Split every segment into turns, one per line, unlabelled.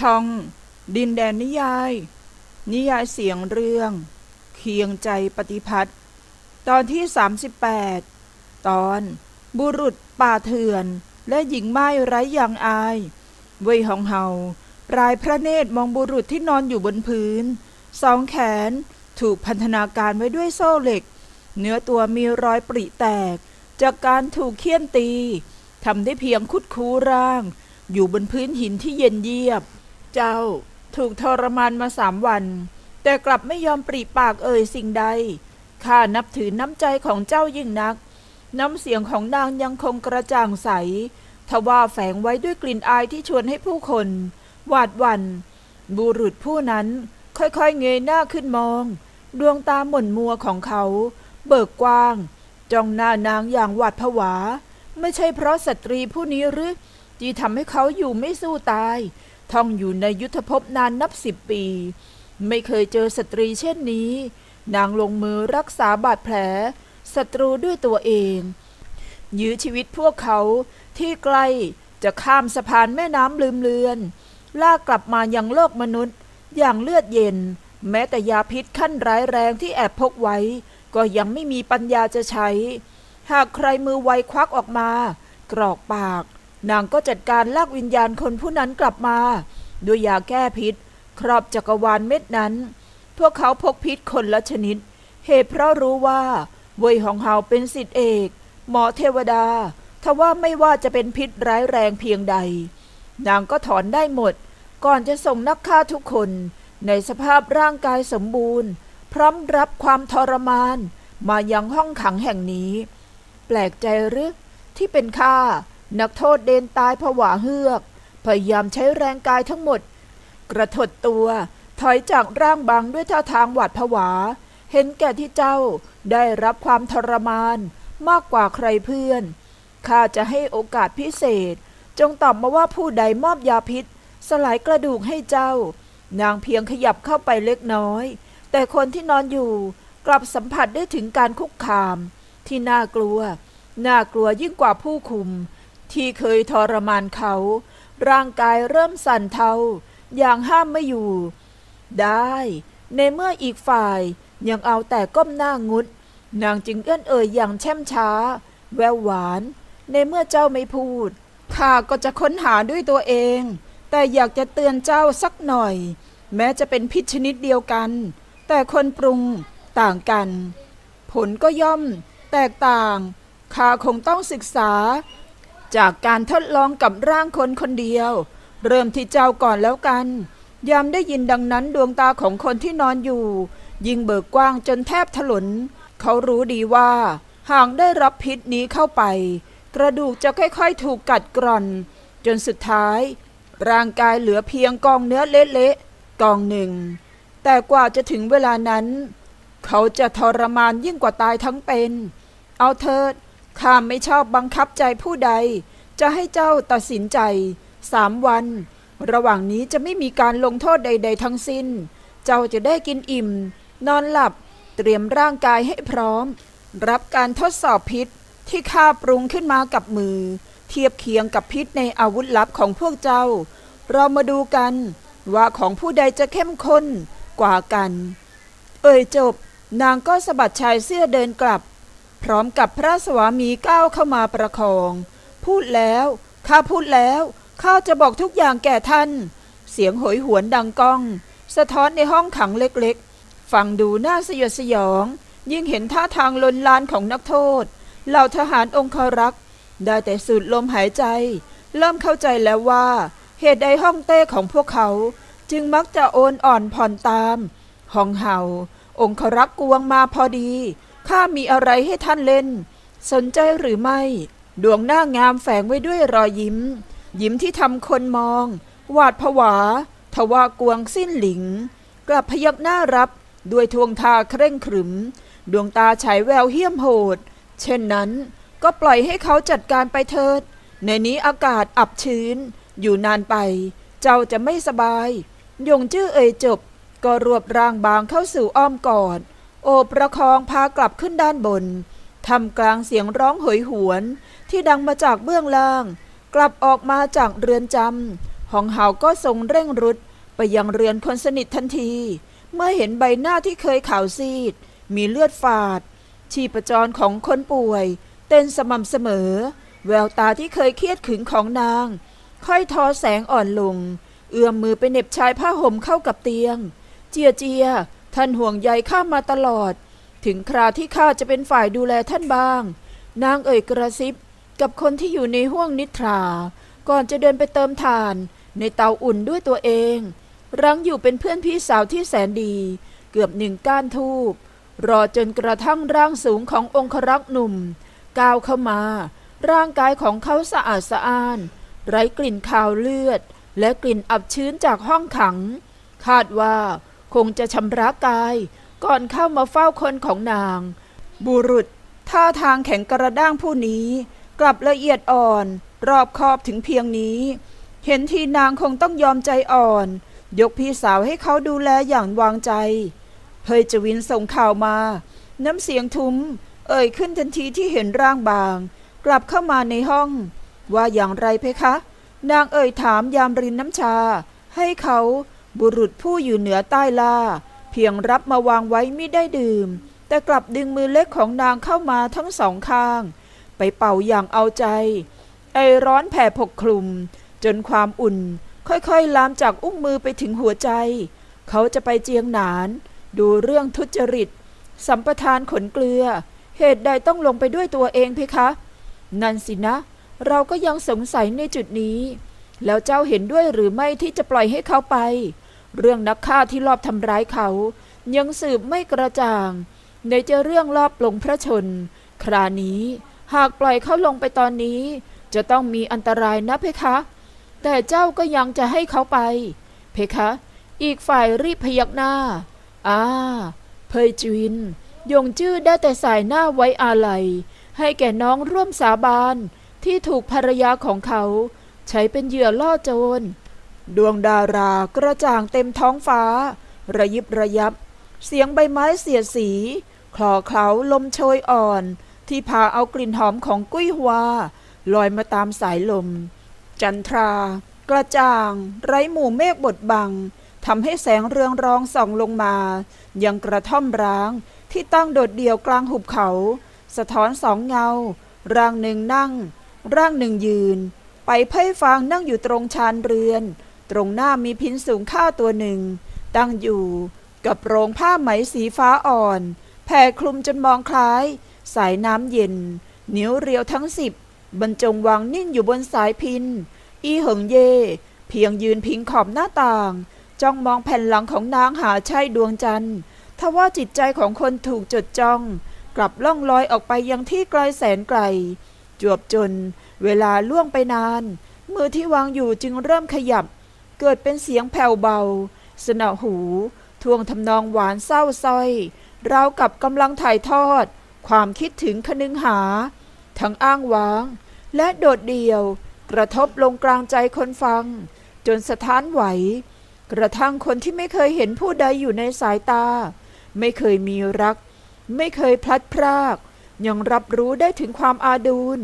ช่อง ดินแดนนิยาย นิยายเสียงเรื่อง เคียงใจปฏิพัทธ์ตอนที่ 38 ตอน บุรุษป่าเถื่อน และหญิงไม้ไร้ยางอายเว่ยหองเฮาปลายพระเนตรมองบุรุษที่นอนอยู่บนพื้น สองแขนถูกพันธนาการไว้ด้วยโซ่เหล็ก เนื้อตัวมีรอยปริแตก จากการถูกเคี่ยนตีทำได้เพียงคุดคูร่าง อยู่บนพื้นหินที่เย็นเยียบ เจ้าถูกทรมานมาสามวัน แต่กลับไม่ยอมปริปากเอ่ยสิ่งใด ข้านับถือน้ำใจของเจ้ายิ่งนัก น้ำเสียงของนางยังคงกระจ่างใส ทว่าแฝงไว้ด้วยกลิ่นอายที่ชวนให้ผู้คน หวาดหวัน่น บุรุษผู้นั้นค่อยๆเงยหน้าขึ้นมอง ดวงตาหม่นมัวของเขา เบิกกว้าง จ้องหน้านางอย่างหวาดผวา ไม่ใช่เพราะสตรีผู้นี้หรือที่ทำให้เขาอยู่ไม่สู้ตาย ท่องอยู่ในยุทธภพนานนับสิบปี ไม่เคยเจอสตรีเช่นนี้ นางลงมือรักษาบาดแผลศัตรูด้วยตัวเอง ยื้อชีวิตพวกเขาที่ใกล้จะข้ามสะพานแม่น้ำลืมเลือน ลากกลับมายังโลกมนุษย์ อย่างเลือดเย็น แม้แต่ยาพิษขั้นร้ายแรงที่แอบพกไว้ ก็ยังไม่มีปัญญาจะใช้ หากใครมือไวควักออกมา กรอกปาก นางก็จัดการลากวิญญาณคนผู้นั้นกลับมา ด้วยยาแก้พิษ ครอบจักรวาลเม็ดนั้น พวกเขาพกพิษคนละชนิด เหตุเพราะรู้ว่าเวยหองเฮาเป็นสิทธิเอก หมอเทวดาทว่าไม่ว่าจะเป็นพิษร้ายแรงเพียงใด นางก็ถอนได้หมด ก่อนจะส่งนักฆ่าทุกคน ในสภาพร่างกายสมบูรณ์ พร้อมรับความทรมาน มายังห้องขังแห่งนี้ แปลกใจหรือที่เป็นข้า นักโทษเดนตายผวาเฮือก พยายามใช้แรงกายทั้งหมด กระถดตัวถอยจากร่างบางด้วยท่าทางหวาดผวา เห็นแก่ที่เจ้าได้รับความทรมานมากกว่าใครเพื่อน ข้าจะให้โอกาสพิเศษ จงตอบมาว่าผู้ใดมอบยาพิษ สลายกระดูกให้เจ้า นางเพียงขยับเข้าไปเล็กน้อย แต่คนที่นอนอยู่กลับสัมผัสได้ถึงการคุกคาม ที่น่ากลัว น่ากลัวยิ่งกว่าผู้คุม ที่เคยทรมานเขา ร่างกายเริ่มสั่นเทาอย่างห้ามไม่อยู่ ได้ ในเมื่ออีกฝ่ายยังเอาแต่ก้มหน้างุด นางจึงเอื้อนเอ่ยอย่างแช่มช้า แววหวาน ในเมื่อเจ้าไม่พูดข้าก็จะค้นหาด้วยตัวเอง แต่อยากจะเตือนเจ้าสักหน่อย แม้จะเป็นพิษชนิดเดียวกัน แต่คนปรุงต่างกัน ผลก็ย่อม แตกต่างข้าคงต้องศึกษา จากการทดลองกับร่างคนคนเดียว เริ่มที่เจ้าก่อนแล้วกัน ยามได้ยินดังนั้นดวงตาของคนที่นอนอยู่ ยิ่งเบิกกว้างจนแทบถลน เขารู้ดีว่า หากได้รับพิษนี้เข้าไป กระดูกจะค่อยๆถูกกัดกร่อน จนสุดท้าย ร่างกายเหลือเพียงกองเนื้อเละๆกองหนึ่ง แต่กว่าจะถึงเวลานั้น เขาจะทรมานยิ่งกว่าตายทั้งเป็น เอาเถิด ข้าไม่ชอบบังคับใจผู้ใด จะให้เจ้าตัดสินใจสามวัน ระหว่างนี้จะไม่มีการลงโทษใด ๆ ทั้งสิ้น เจ้าจะได้กินอิ่ม นอนหลับ เตรียมร่างกายให้พร้อม รับการทดสอบพิษที่ข้าปรุงขึ้นมากับมือ เทียบเคียงกับพิษในอาวุธลับของพวกเจ้า เรามาดูกันว่าของผู้ใดจะเข้มข้นกว่ากัน เอ่ยจบ นางก็สะบัดชายเสื้อเดินกลับ พร้อมกับพระสวามีก้าวเข้ามาประคอง พูดแล้วข้าพูดแล้วข้าจะบอกทุกอย่างแก่ท่าน เสียงโหยหวนดังก้อง สะท้อนในห้องขังเล็กๆ ฟังดูน่าสยดสยอง ยิ่งเห็นท่าทางลนลานของนักโทษ เหล่าทหารองคารักษ์ได้แต่สูดลมหายใจ เริ่มเข้าใจแล้วว่า เหตุใดห้องเต้ของพวกเขา จึงมักจะโอนอ่อนผ่อนตามห้องเห่า องครักษ์กวงมาพอดี ข้ามีอะไรให้ท่านเล่น สนใจหรือไม่ ดวงหน้างามแฝงไว้ด้วยรอยยิ้ม ยิ้มที่ทำคนมอง หวาดผวา ทว่ากวงสิ้นหลิง กลับพยักหน้ารับด้วยทวงทาเคร่งขรึม ดวงตาฉายแววเหี้ยมโหด เช่นนั้นก็ปล่อยให้เขาจัดการไปเถิด ในนี้อากาศอับชื้น อยู่นานไป เจ้าจะไม่สบาย ยงจื้อเอ่ยจบ ก็รวบร่างบางเข้าสู่อ้อมกอด โอบประคองพากลับขึ้นด้านบนทำกลางเสียงร้องโหยหวน ที่ดังมาจากเบื้องล่าง กลับออกมาจากเรือนจำหองเฮาก็ทรงเร่งรุดไปยังเรือนคนสนิททันที เมื่อเห็นใบหน้าที่เคยขาวซีด มีเลือดฝาด ชีพจรของคนป่วย เต้นสม่ำเสมอ แววตาที่เคยเครียดขึงของนาง ค่อยทอแสงอ่อนลง เอื้อมมือไปเหน็บชายผ้าห่มเข้ากับเตียง เจียเจีย ท่านห่วงใยข้ามาตลอด ถึงคราวที่ข้าจะเป็นฝ่ายดูแลท่านบ้าง นางเอ่ยกระซิบกับคนที่อยู่ในห้วงนิทรา ก่อนจะเดินไปเติมถ่าน ในเตาอุ่นด้วยตัวเอง รังอยู่เป็นเพื่อนพี่สาวที่แสนดี เกือบหนึ่งก้านทูบรอจนกระทั่งร่างสูงขององครักษ์หนุ่ม ก้าวเข้ามา ร่างกายของเขาสะอาดสะอ้าน ไร้กลิ่นคาวเลือด และกลิ่นอับชื้นจากห้องขัง คาดว่า คงจะชำระกาย ก่อนเข้ามาเฝ้าคนของนาง บุรุษท่าทางแข็งกระด้างผู้นี้ กลับละเอียดอ่อน รอบคอบถึงเพียงนี้ เห็นทีนางคงต้องยอมใจอ่อน ยกพี่สาวให้เขาดูแลอย่างวางใจ เพยจวินส่งข่าวมา น้ำเสียงทุ้ม เอ่ยขึ้นทันทีที่เห็นร่างบาง กลับเข้ามาในห้อง ว่าอย่างไรเพคะ นางเอ่ยถามยามรินน้ำชา ให้เขา บุรุษผู้อยู่เหนือใต้ล่า เพียงรับมาวางไว้ไม่ได้ดื่ม แต่กลับดึงมือเล็กของนางเข้ามาทั้งสองข้าง ไปเป่าอย่างเอาใจ ไอร้อนแผ่ปกคลุม จนความอุ่นค่อยๆ ลามจากอุ้งมือไปถึงหัวใจ เขาจะไปเจียงหนาน ดูเรื่องทุจริต สัมปทานขนเกลือ เหตุใดต้องลงไปด้วยตัวเองเพคะ นั่นสินะ เราก็ยังสงสัยในจุดนี้ แล้วเจ้าเห็นด้วยหรือไม่ที่จะปล่อยให้เขาไป เรื่องนักฆ่าที่ลอบทำร้ายเขา ยังสืบไม่กระจ่าง ในจะเรื่องลอบลงพระชน ครานี้หากปล่อยเขาลงไปตอนนี้ จะต้องมีอันตรายนะเพคะ แต่เจ้าก็ยังจะให้เขาไป เพคะ อีกฝ่ายรีบพยักหน้าอ่าเพยจวินยงจื้อได้แต่สายหน้าไว้อาลัย ให้แก่น้องร่วมสาบานที่ถูกภรรยาของเขา ใช้เป็นเหยื่อล่อโจร ดวงดารากระจ่างเต็มท้องฟ้า ระยิบระยับ เสียงใบไม้เสียดสี คลอเคล้าลมโชยอ่อน ที่พาเอากลิ่นหอมของกุ้ยฮวาลอยมาตามสายลม จันทรา กระจ่าง ไร้หมู่เมฆบดบังทำให้แสงเรืองรองส่องลงมา ยังกระท่อมร้างที่ตั้งโดดเดี่ยวกลางหุบเขา สะท้อนสองเงา ร่างหนึ่งนั่ง ร่างหนึ่งยืน ไปไพ่ฟางนั่งอยู่ตรงชานเรือน ตรงหน้ามีพินสูงข้าตัวหนึ่ง ตั้งอยู่กับโรงผ้าไหมสีฟ้าอ่อน แผ่คลุมจนมองคล้าย สายน้ำเย็น นิ้วเรียวทั้งสิบบรรจงวางนิ่งอยู่บนสายพิน อีเหิงเย่ เพียงยืนพิงขอบหน้าต่าง จ้องมองแผ่นหลังของนางหาใช่ดวงจันทร์ทว่าจิตใจของคนถูกจดจ้อง กลับล่องลอยออกไปยังที่ไกลแสนไกล จวบจน เวลาล่วงไปนาน มือที่วางอยู่จึงเริ่มขยับ เกิดเป็นเสียงแผ่วเบา สนอหู ทวงทำนองหวานเศร้าส้อยราวกับกำลังถ่ายทอด ความคิดถึงคนึงหา ทั้งอ้างว้าง และโดดเดี่ยว กระทบลงกลางใจคนฟัง จนสะท้านไหว กระทั่งคนที่ไม่เคยเห็นผู้ใดอยู่ในสายตา ไม่เคยมีรัก ไม่เคยพลัดพราก ยังรับรู้ได้ถึงความอาดูล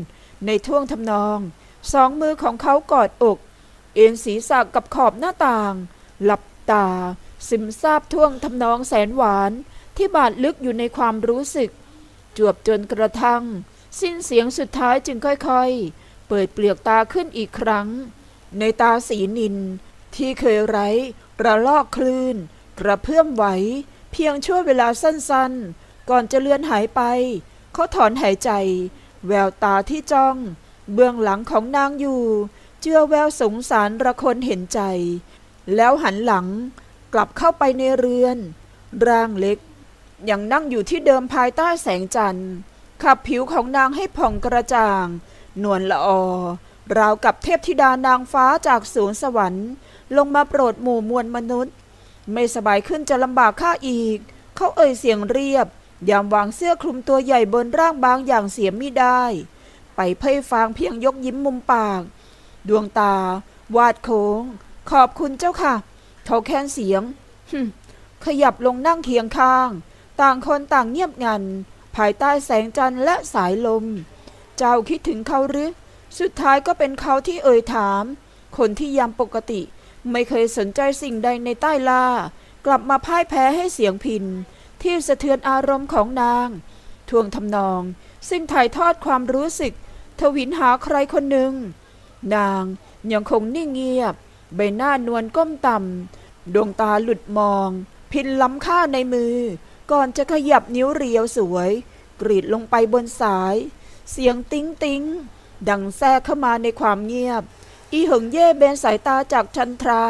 ในท่วงทำนอง สองมือของเขากอดอก เอ็นศีรษะกับขอบหน้าต่าง หลับตา ซึมซาบท่วงทำนองแสนหวาน ที่บาดลึกอยู่ในความรู้สึก จวบจนกระทั่ง สิ้นเสียงสุดท้ายจึงค่อยๆ เปิดเปลือกตาขึ้นอีกครั้ง ในตาสีนิน ที่เคยไร้ระลอกคลื่น กระเพื่อมไหว เพียงชั่วเวลาสั้นๆ ก่อนจะเลือนหายไป เขาถอนหายใจ แววตาที่จ้อง เบื้องหลังของนางอยู่ เจือแววสงสารระคนเห็นใจ แล้วหันหลังกลับเข้าไปในเรือน ร่างเล็ก ยังนั่งอยู่ที่เดิมภายใต้แสงจันทร์ ขับผิวของนางให้ผ่องกระจ่าง นวลละออราวกับเทพธิดานางฟ้าจากสวงสวรรค์ ลงมาโปรดหมู่มวลมนุษย์ ไม่สบายขึ้นจะลำบากข้าอีก เขาเอ่ยเสียงเรียบ ยามวางเสื้อคลุมตัวใหญ่บนร่างบางอย่างเสียไม่ได้ ไปเพ่ยฟางเพียงยกยิ้มมุมปาก ดวงตา วาดโค้ง ขอบคุณเจ้าค่ะเขาแค้นเสียงหึขยับลงนั่งเคียงข้าง ต่างคนต่างเงียบงัน ภายใต้แสงจันทร์และสายลม เจ้าคิดถึงเขาหรือ สุดท้ายก็เป็นเขาที่เอ่ยถาม คนที่ยามปกติ ไม่เคยสนใจสิ่งใดในใต้ล่า กลับมาพ่ายแพ้ให้เสียงพิน ที่สะเทือนอารมณ์ของนางทวงทำนอง ซึ่งถ่ายทอดความรู้สึก ทวินหาใครคนหนึ่ง นางยังคงนิ่งเงียบ ใบหน้านวลก้มต่ำดวงตาหลุดมอง พินล้ำค่าในมือ ก่อนจะขยับนิ้วเรียวสวย กรีดลงไปบนสาย เสียงติ้งติ้งดังแทรกเข้ามาในความเงียบ อีหึงเย่เบนสายตาจากชันทรา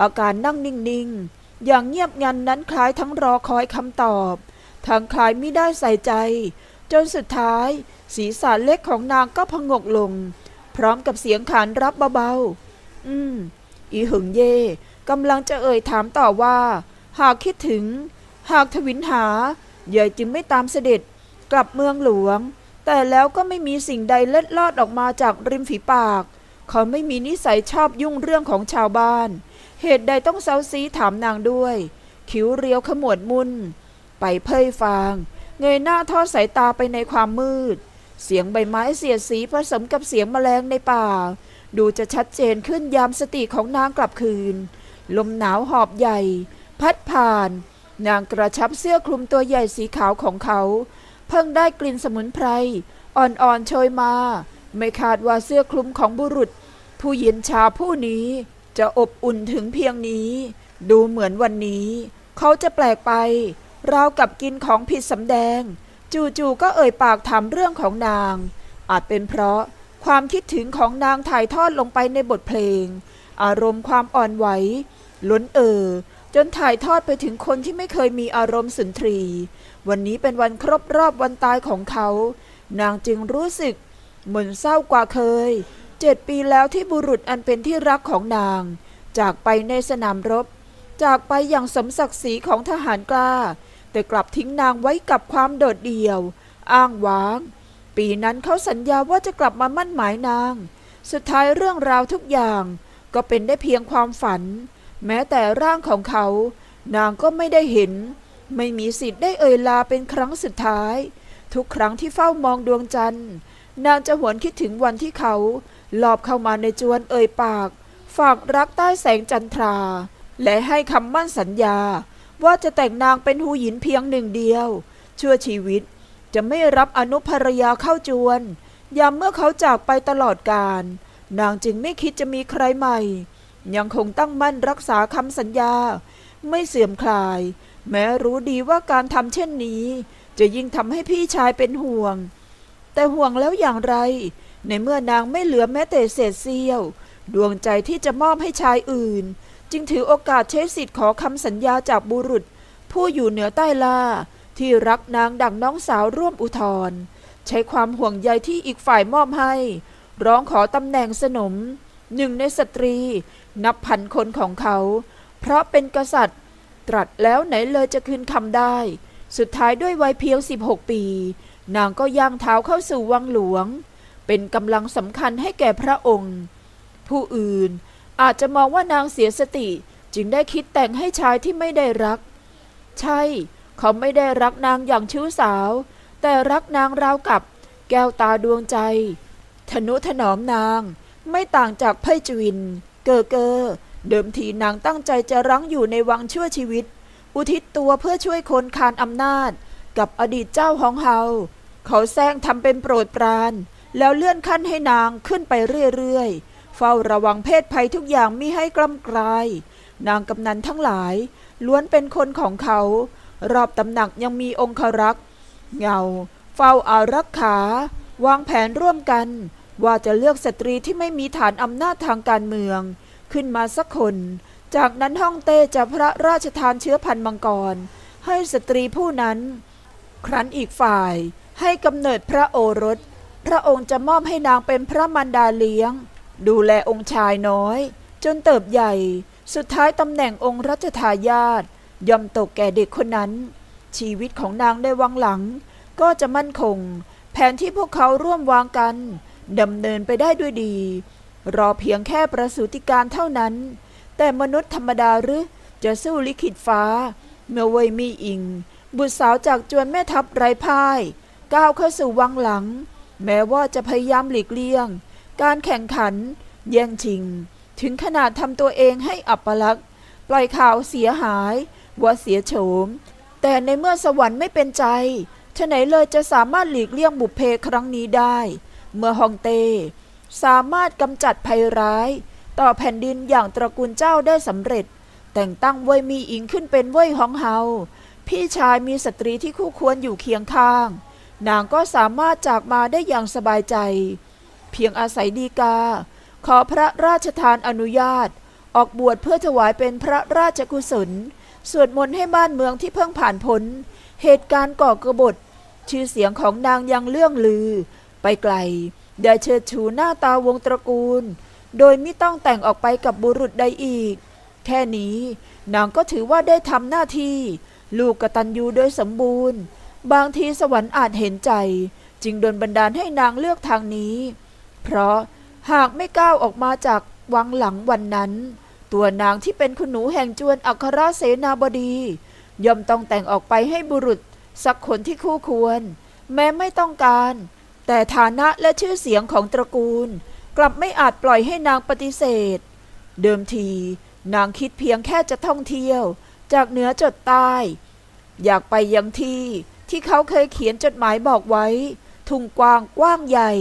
อาการนั่งนิ่งๆ อย่างเงียบงันนั้นคล้ายทั้งรอคอยคำตอบทั้งคล้ายไม่ได้ใส่ใจ จนสุดท้าย ศีรษะเล็กของนางก็พงกลง พร้อมกับเสียงขานรับเบาๆ อืม อีหึงเย่กำลังจะเอ่ยถามต่อว่า หากคิดถึง หากทวินหาเย่จึงไม่ตามเสด็จกลับเมืองหลวง แต่แล้วก็ไม่มีสิ่งใดเล็ดลอดออกมาจากริมฝีปาก เขาไม่มีนิสัยชอบยุ่งเรื่องของชาวบ้าน เหตุใดต้องเซาซีถามนางด้วย คิ้วเรียวขมวดมุน ไปเพยฟาง เงยหน้าทอดสายตาไปในความมืด เสียงใบไม้เสียดสีผสมกับเสียงแมลงในป่า ดูจะชัดเจนขึ้นยามสติของนางกลับคืน ลมหนาวหอบใหญ่ พัดผ่าน นางกระชับเสื้อคลุมตัวใหญ่สีขาวของเขา เพิ่งได้กลิ่นสมุนไพร อ่อนๆโชยมา ไม่คาดว่าเสื้อคลุมของบุรุษ ผู้เย็นชาผู้นี้ จะอบอุ่นถึงเพียงนี้ ดูเหมือนวันนี้ เขาจะแปลกไปราวกับกินของผิดสำแดง จู่ๆก็เอ่ยปากถามเรื่องของนาง อาจเป็นเพราะความคิดถึงของนางถ่ายทอดลงไปในบทเพลง อารมณ์ความอ่อนไหวล้นเอ่อจนถ่ายทอดไปถึงคนที่ไม่เคยมีอารมณ์สุนทรี วันนี้เป็นวันครบรอบวันตายของเขา นางจึงรู้สึกเหมือนเศร้ากว่าเคย เจ็ดปีแล้วที่บุรุษอันเป็นที่รักของนาง จากไปในสนามรบ จากไปอย่างสมศักดิ์ศรีของทหารกล้า แต่กลับทิ้งนางไว้กับความโดดเดี่ยว อ้างว้าง ปีนั้นเขาสัญญาว่าจะกลับมามั่นหมายนาง สุดท้ายเรื่องราวทุกอย่างก็เป็นได้เพียงความฝัน แม้แต่ร่างของเขา นางก็ไม่ได้เห็น ไม่มีสิทธิ์ได้เอ่ยลาเป็นครั้งสุดท้าย ทุกครั้งที่เฝ้ามองดวงจันทร์ นางจะหวนคิดถึงวันที่เขาลอบเข้ามาในจวนเอ่ยปาก ฝากรักใต้แสงจันทรา และให้คำมั่นสัญญา ว่าจะแต่งนางเป็นหูหยินเพียงหนึ่งเดียว ชั่วชีวิตจะไม่รับอนุภรรยาเข้าจวน ยามเมื่อเขาจากไปตลอดกาลนางจึงไม่คิดจะมีใครใหม่ ยังคงตั้งมั่นรักษาคำสัญญา ไม่เสื่อมคลาย แม้รู้ดีว่าการทำเช่นนี้ จะยิ่งทำให้พี่ชายเป็นห่วง แต่ห่วงแล้วอย่างไร ในเมื่อนางไม่เหลือแม้แต่เศษเสี้ยว ดวงใจที่จะมอบให้ชายอื่น จึงถือโอกาสใช้สิทธิ์ขอคำสัญญาจากบุรุษ ผู้อยู่เหนือใต้ล่า ที่รักนางดังน้องสาวร่วมอุทธรใช้ความห่วงใยที่อีกฝ่ายมอบให้ ร้องขอตำแหน่งสนม หนึ่งในสตรี นับพันคนของเขา เพราะเป็นกษัตริย์ ตรัสแล้วไหนเลยจะคืนคำได้ สุดท้ายด้วยวัยเพียง 16 ปี นางก็ย่างเท้าเข้าสู่วังหลวง เป็นกำลังสำคัญให้แก่พระองค์ ผู้อื่น อาจจะมองว่านางเสียสติจึงได้คิดแต่งให้ชายที่ไม่ได้รัก ใช่ เขาไม่ได้รักนางอย่างชู้สาว แต่รักนางราวกับแก้วตาดวงใจ ทนุถนอมนาง ไม่ต่างจากไพจวิน เกอเกอ เดิมทีนางตั้งใจจะรั้งอยู่ในวังชั่วชีวิต อุทิศตัวเพื่อช่วยคนคานอำนาจ กับอดีตเจ้าฮองเฮา เขาแซงทำเป็นโปรดปราน แล้วเลื่อนขั้นให้นางขึ้นไปเรื่อยๆ เฝ้าระวังเพศภัยทุกอย่างมิให้กล้ำกลาย นางกำนันทั้งหลาย ล้วนเป็นคนของเขา รอบตำหนักยังมีองครักษ์เงา เฝ้าอารักขา วางแผนร่วมกัน ว่าจะเลือกสตรีที่ไม่มีฐานอำนาจทางการเมือง ขึ้นมาสักคน จากนั้นฮ่องเต้จะพระราชทานเชื้อพันธุ์มังกร ให้สตรีผู้นั้น ครั้นอีกฝ่ายให้กำเนิดพระโอรส พระองค์จะมอบให้นางเป็นพระมารดาเลี้ยง ดูแลองค์ชายน้อย จนเติบใหญ่ สุดท้ายตำแหน่งองค์รัชทายาทย่อมตกแก่เด็กคนนั้น ชีวิตของนางได้วังหลัง ก็จะมั่นคง แผนที่พวกเขาร่วมวางกันดำเนินไปได้ด้วยดี รอเพียงแค่ประสูติการเท่านั้น แต่มนุษย์ธรรมดาหรือจะสู้ลิขิตฟ้า เมื่อเวยมีอิง บุตรสาวจากจวนแม่ทัพไร้พ่าย ก้าวเข้าสู่วังหลัง แม้ว่าจะพยายามหลีกเลี่ยง การแข่งขัน แย่งชิง ถึงขนาดทำตัวเองให้อับปลักษณ์ปล่อยข่าวเสียหาย ว่าเสียโฉม แต่ในเมื่อสวรรค์ไม่เป็นใจฉะไหนเลยจะสามารถหลีกเลี่ยงบุพเพครั้งนี้ได้ เมื่อฮองเต้สามารถกำจัดภัยร้าย ต่อแผ่นดินอย่างตระกูลเจ้าได้สำเร็จ แต่งตั้งเว่ยมีอิงขึ้นเป็นเว่ยฮองเฮาพี่ชายมีสตรีที่คู่ควรอยู่เคียงข้าง นางก็สามารถจากมาได้อย่างสบายใจ เพียงอาศัยดีกา ขอพระราชทานอนุญาต ออกบวชเพื่อถวายเป็นพระราชกุศล สวดมนต์ให้บ้านเมืองที่เพิ่งผ่านพ้น เหตุการณ์ก่อกบฏ ชื่อเสียงของนางยังเลื่องลือ ไปไกลได้เชิดชูหน้าตาวงตระกูล โดยไม่ต้องแต่งออกไปกับบุรุษใดอีก แค่นี้นางก็ถือว่าได้ทำหน้าที่ ลูกกตัญญูโดยสมบูรณ์ บางทีสวรรค์อาจเห็นใจ จึงโดนบันดาลให้นางเลือกทางนี้ เพราะหากไม่ก้าวออกมาจากวังหลังวันนั้น ตัวนางที่เป็นคุณหนูแห่งจวนอัครเสนาบดี ย่อมต้องแต่งออกไปให้บุรุษ สักคนที่คู่ควร แม้ไม่ต้องการ แต่ฐานะและชื่อเสียงของตระกูล กลับไม่อาจปล่อยให้นางปฏิเสธ เดิมที นางคิดเพียงแค่จะท่องเที่ยว จากเหนือจดใต้ อยากไปยังที่ที่เขาเคยเขียนจดหมายบอกไว้ ทุ่งกว้างกว้างใหญ่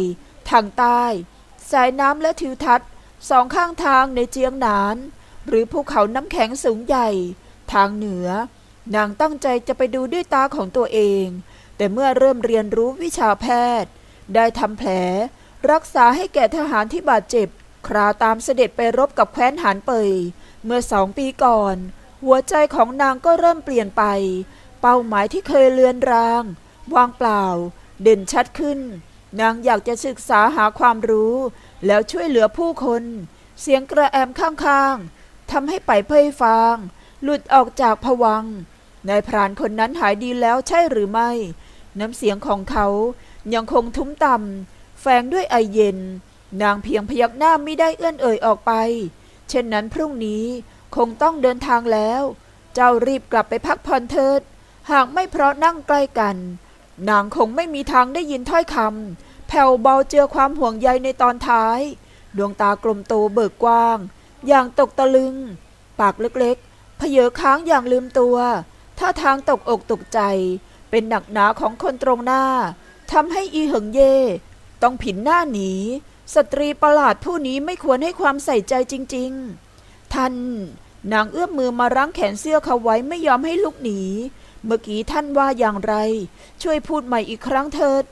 ทางใต้ สายน้ำและทิวทัศน์สองข้างทางในเจียงหนาน หรือภูเขาน้ำแข็งสูงใหญ่ ทางเหนือ นางตั้งใจจะไปดูด้วยตาของตัวเอง แต่เมื่อเริ่มเรียนรู้วิชาแพทย์ ได้ทำแผล รักษาให้แก่ทหารที่บาดเจ็บ คราวตามเสด็จไปรบกับแคว้นหานเปย เมื่อสองปีก่อน หัวใจของนางก็เริ่มเปลี่ยนไป เป้าหมายที่เคยเลือนราง วางเปล่า เด่นชัดขึ้น นางอยากจะศึกษาหาความรู้ แล้วช่วยเหลือผู้คน เสียงกระแอมข้างๆทำให้ไปเพยฟาง หลุดออกจากผวังนายพรานคนนั้นหายดีแล้วใช่หรือไม่ น้ำเสียงของเขายังคงทุ้มต่ำแฝงด้วยไอเย็น นางเพียงพยักหน้าไม่ได้เอื้อนเอ่ยออกไป เช่นนั้นพรุ่งนี้คงต้องเดินทางแล้ว เจ้ารีบกลับไปพักผ่อนเถิด หากไม่เพราะนั่งใกล้กัน นางคงไม่มีทางได้ยินถ้อยคำแผ่วเบาเจือความห่วงใยในตอนท้าย ดวงตากลมโตเบิกกว้าง อย่างตกตะลึง ปากเล็กๆเพเยอค้างอย่างลืมตัวท่าทางตกอกตกใจ เป็นหนักหนาของคนตรงหน้าทำให้อีเหิงเย่ ต้องผินหน้าหนี สตรีประหลาดผู้นี้ไม่ควรให้ความใส่ใจจริง ๆ ท่านนางเอื้อมมือมารั้งแขนเสื้อเขาไว้ไม่ยอมให้ลุกหนี เมื่อกี้ท่านว่าอย่างไร ช่วยพูดใหม่อีกครั้งเถิด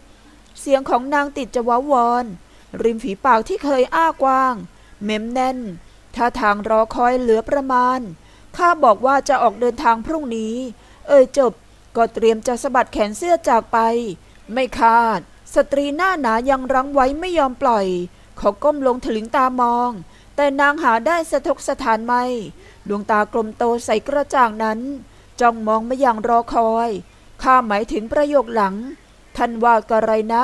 เสียงของนางติดจะว้าวอน ริมฝีปากที่เคยอ้ากว้าง เม้มแน่นท่าทางรอคอยเหลือประมาณ ข้าบอกว่าจะออกเดินทางพรุ่งนี้ เอ่ยจบ ก็เตรียมจะสะบัดแขนเสื้อจากไป ไม่คาด สตรีหน้าหนายังรั้งไว้ไม่ยอมปล่อย เขาก้มลงถลึงตามอง แต่นางหาได้สะทกสถานไม่ ดวงตากลมโตใสกระจ่างนั้น จ้องมองมาอย่างรอคอย ข้าหมายถึงประโยคหลัง ท่านว่ากะไรนะ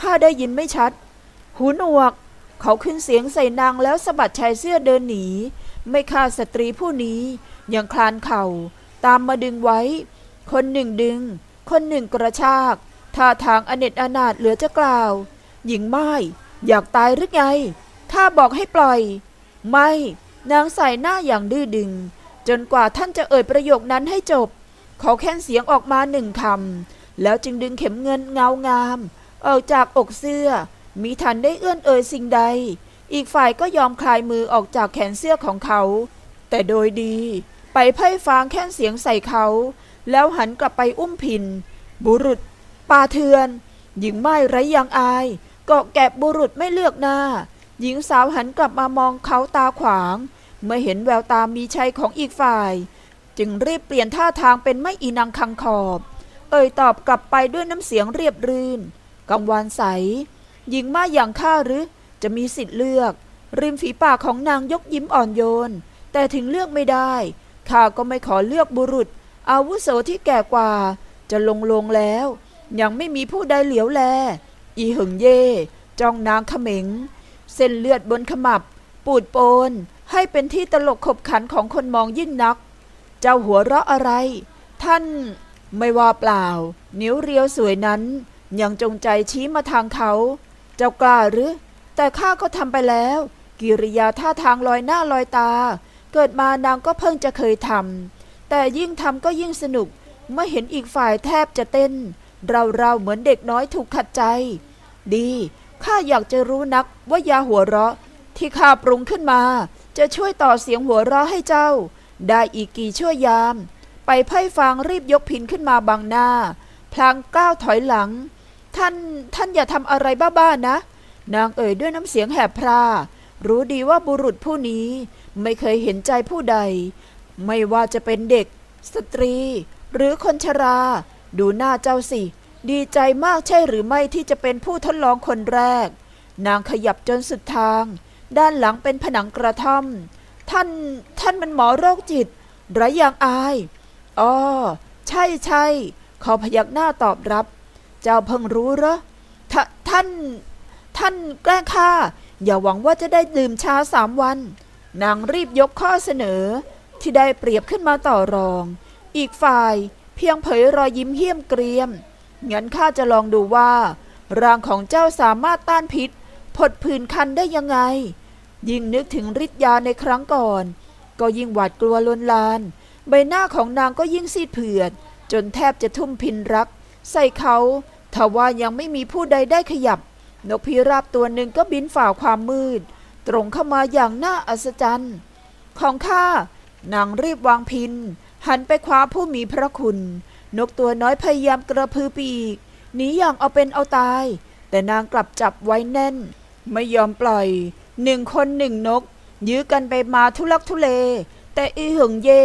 ข้าได้ยินไม่ชัด หูหนวก เขาขึ้นเสียงใส่นางแล้วสะบัดชายเสื้อเดินหนี ไม่ฆ่าสตรีผู้นี้ ยังคลานเข่า ตามมาดึงไว้ คนหนึ่งดึง คนหนึ่งกระชาก ท่าทางอเนจอนาถเหลือจะกล่าว หญิงไม้อยากตายหรือไงข้าบอกให้ปล่อย ไม่ นางใส่หน้าอย่างดื้อดึง จนกว่าท่านจะเอ่ยประโยคนั้นให้จบ เขาแค่นเสียงออกมาหนึ่งคำแล้วจึงดึงเข็มเงินเงางามออกจากอกเสื้อ มีทันได้เอื้อนเอ่ยสิ่งใด อีกฝ่ายก็ยอมคลายมือออกจากแขนเสื้อของเขา แต่โดยดี ไปไพ่ฟางแค่นเสียงใส่เขา แล้วหันกลับไปอุ้มพิน บุรุษปาเทือน หญิงไม้ไรยางอายเกาะแกะบุรุษไม่เลือกหน้า หญิงสาวหันกลับมามองเขาตาขวาง เมื่อเห็นแววตามีชัยของอีกฝ่าย จึงรีบเปลี่ยนท่าทางเป็นไม่อีนางคังขอบ เอ่ยตอบกลับไปด้วยน้ำเสียงเรียบรื่นกังวานใส หญิงมาอย่างข้าหรือ จะมีสิทธิ์เลือก ริมฝีปากของนางยกยิ้มอ่อนโยน แต่ถึงเลือกไม่ได้ข้าก็ไม่ขอเลือกบุรุษ อาวุโสที่แก่กว่า จะลงลงแล้ว ยังไม่มีผู้ใดเหลียวแล อีหึงเย่จ้องนางเขม็ง เส้นเลือดบนขมับ ปูดโปน ให้เป็นที่ตลกขบขันของคนมองยิ่งนัก เจ้าหัวเราะอะไร ท่านไม่ว่าเปล่า นิ้วเรียวสวยนั้น ยังจงใจชี้มาทางเขา เจ้ากล้าหรือ แต่ข้าก็ทำไปแล้ว กิริยาท่าทางลอยหน้าลอยตา เกิดมานางก็เพิ่งจะเคยทำแต่ยิ่งทำก็ยิ่งสนุก เมื่อเห็นอีกฝ่ายแทบจะเต้น เราๆเหมือนเด็กน้อยถูกขัดใจ ดีข้าอยากจะรู้นักว่ายาหัวเราะ ที่ข้าปรุงขึ้นมา จะช่วยต่อเสียงหัวเราะให้เจ้า ได้อีกกี่ชั่วยาม ไปไพ่ฟางรีบยกพินขึ้นมาบังหน้า พลางก้าวถอยหลัง ท่านท่านอย่าทำอะไรบ้าๆนะ นางเอ่ยด้วยน้ำเสียงแหบพร่ารู้ดีว่าบุรุษผู้นี้ไม่เคยเห็นใจผู้ใด ไม่ว่าจะเป็นเด็ก สตรี หรือคนชรา ดูหน้าเจ้าสิ ดีใจมากใช่หรือไม่ที่จะเป็นผู้ทดลองคนแรก นางขยับจนสุดทาง ด้านหลังเป็นผนังกระท่อม ท่านท่านมันหมอโรคจิตไรอย่างอายอ๋อใช่ใช่เขาพยักหน้าตอบรับ เจ้าเพิ่งรู้เหรอทท่าน ท่านแกล้งข้าอย่าหวังว่าจะได้ดื่มชาสามวัน นางรีบยกข้อเสนอ ที่ได้เปรียบขึ้นมาต่อรอง อีกฝ่ายเพียงเผยรอยยิ้มเหี้ยมเกรียม งั้นข้าจะลองดูว่าร่างของเจ้าสามารถต้านพิษ ผดผื่นคันได้ยังไง ยิ่งนึกถึงฤทธิ์ยาในครั้งก่อน ก็ยิ่งหวาดกลัวลวนลาน ใบหน้าของนางก็ยิ่งซีดเผือด จนแทบจะทุ่มพินรัก ใส่เขาทว่ายังไม่มีผู้ใดได้ขยับ นกพิราบตัวหนึ่งก็บินฝ่าความมืด ตรงเข้ามาอย่างน่าอัศจรรย์ ของข้านางรีบวางพิน หันไปคว้าผู้มีพระคุณ นกตัวน้อยพยายามกระพือปีกหนีอย่างเอาเป็นเอาตาย แต่นางกลับจับไว้แน่น ไม่ยอมปล่อยหนึ่งคนหนึ่งนก ยื้อกันไปมาทุลักทุเล แต่อีหึงเย่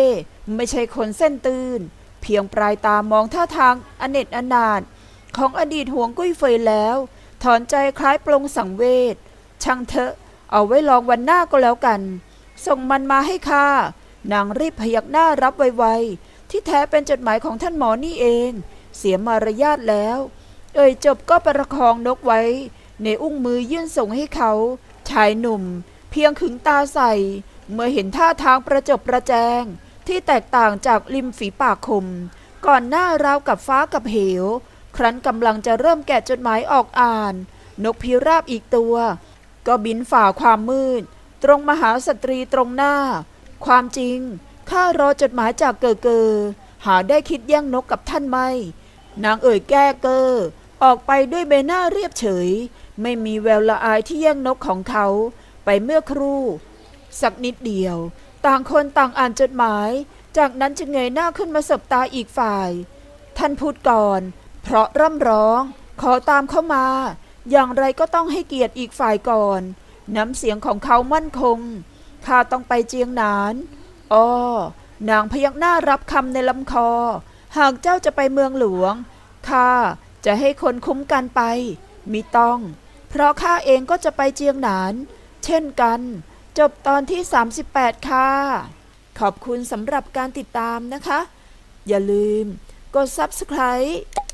ไม่ใช่คนเส้นตื่น เพียงปลายตามองท่าทางอเนจอนาถของอดีตห่วงกุ้ยเฟยแล้ว ถอนใจคล้ายปลงสังเวชช่างเถอะ เอาไว้ลองวันหน้าก็แล้วกัน ส่งมันมาให้ข้านางรีบพยักหน้ารับไวๆที่แท้เป็นจดหมายของท่านหมอนี่เอง เสียมารยาทแล้ว เอ่ยจบก็ประคองนกไว้ ในอุ้งมือยื่นส่งให้เขา ชายหนุ่ม เพียงขึงตาใส่ เมื่อเห็นท่าทางประจบประแจง ที่แตกต่างจากริมฝีปากคม ก่อนหน้าราวกับฟ้ากับเหว ครั้นกำลังจะเริ่มแกะจดหมายออกอ่าน นกพิราบอีกตัว ก็บินฝ่าความมืด ตรงมาหาสตรีตรงหน้า ความจริงข้ารอจดหมายจากเกอเกอหาได้คิดแย่งนกกับท่านไหมนางเอ่ยแก้เกอออกไปด้วยใบหน้าเรียบเฉย ไม่มีแววละอายที่แย่งนกของเขาไปเมื่อครู่ สักนิดเดียว ต่างคนต่างอ่านจดหมาย จากนั้นจะเงยหน้าขึ้นมาสบตาอีกฝ่าย ท่านพูดก่อน เพราะร่ำร้อง ขอตามเข้ามา อย่างไรก็ต้องให้เกียรติอีกฝ่ายก่อน น้ำเสียงของเขามั่นคง ข้าต้องไปเจียงหนานอ้อนางพยักหน้ารับคำในลำคอ หากเจ้าจะไปเมืองหลวง ข้าจะให้คนคุ้มกันไปมิต้อง เพราะข้าเองก็จะไปเจียงหนาน เช่นกัน จบตอนที่ 38 ค่ะ ขอบคุณสำหรับการติดตามนะคะ อย่าลืม กด Subscribe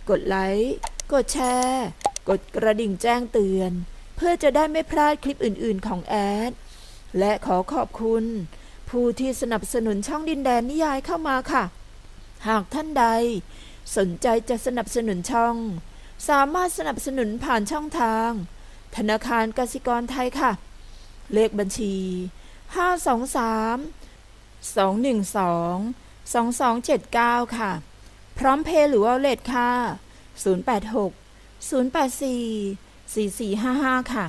กดไลค์ กดแชร์ กดกระดิ่งแจ้งเตือน เพื่อจะได้ไม่พลาดคลิปอื่น ๆ ของแอด และขอขอบคุณ ผู้ที่สนับสนุนช่องดินแดนนิยายเข้ามาค่ะ หากท่านใด สนใจจะสนับสนุนช่อง สามารถสนับสนุนผ่านช่องทาง ธนาคารกสิกรไทยค่ะ เลขบัญชี 523 212 2279 ค่ะ พร้อมเพย์หรือว่าเลทค่ะ 086 084 4455 ค่ะ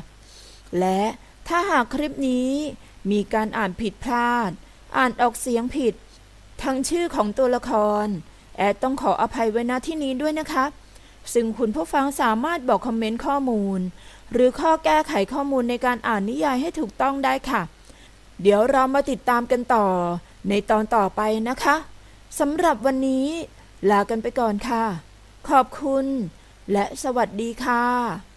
และถ้าหากคลิปนี้มีการอ่านผิดพลาด อ่านออกเสียงผิด ทั้งชื่อของตัวละคร แอดต้องขออภัยไว้ณที่นี้ด้วยนะคะ ซึ่งคุณผู้ฟังสามารถบอกคอมเมนต์ข้อมูล หรือข้อแก้ไขข้อมูลในการอ่านนิยายให้ถูกต้องได้ค่ะ เดี๋ยวเรามาติดตามกันต่อ ในตอนต่อไปนะคะสำหรับวันนี้ ลากันไปก่อนค่ะ ขอบคุณ และสวัสดีค่ะ